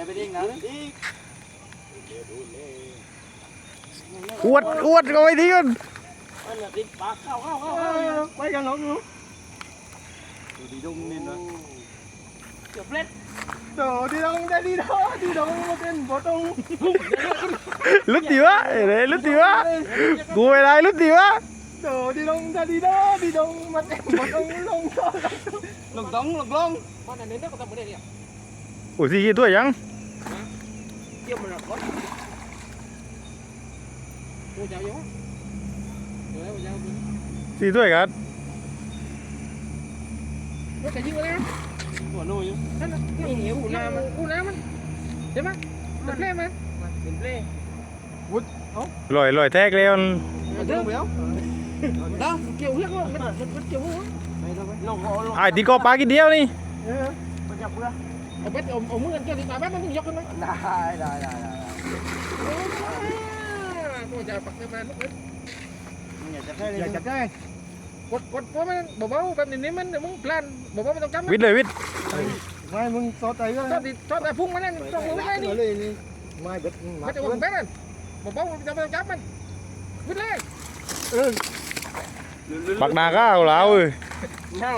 เลยไปดิ้งนะอีกอวดอวดเอาไว้ที่กันมันน่ะติดปากเข้าเข้าเข้าไปกันหรอกอยู่ดูดีดุงนินวะเกือบเล็ดโดดีดงได้ดีดงดีดงมาเป็นบ่ตรงลุดดีวะเอ้ยลุดดีวะกูไม่ได้ลุดดีวะโดดีดงได้ดีดงดีดงมาเป็นบ่ตรงลงต่อลงต้องลงลงเพราะนั่นเนี่ยก็ทำไม่ได้เนี่ยโอ้ยสี่ตัวยัง เกี่ยวมันกกูจะเอาอยู่เดี๋ยวกูจะเอาอยู่สี่ตัวกันรถจะยิงมาแล้วหัวโน่อยู่นั่นน่ะนี่เหนียวหูน้ำมันหูน้ำมันเห็นไหมมันเปล่มันเป็นเปล่ลอยลอยแทกเลยมันมันเรื่องเดียวเด้อเกี่ยวเรื่องมันมันเกี่ยวหัวลงลงไอ้ที่ก็ปลากี่เดียวนี่มั นจับเบื่อเอาเบ็ดเอาเอามือกันเกี่ยวดีกว่าแม่มันต้องยกขึ้นไหมได้ได้ได้ได้กูจะปักเต็มเลยลูกเอ้ยอยากจับได้กดกดเพราะมันเบาๆแบบนี้มันเดี๋ยวมึงพลานเบาๆไม่ต้องจำมันวิทย์เลยวิทย์ไม่มึงซอใจก็ชอบดิชอบแต่พุ่งมันนั่นต้องรู้ได้นี่เลยนี่ไม่เบ็ดมาไม่จะวางแบงมันเบาๆจะไม่ต้องจับมันวิดเลยเออปักนาก้าวแล้วเอ้ยเน่า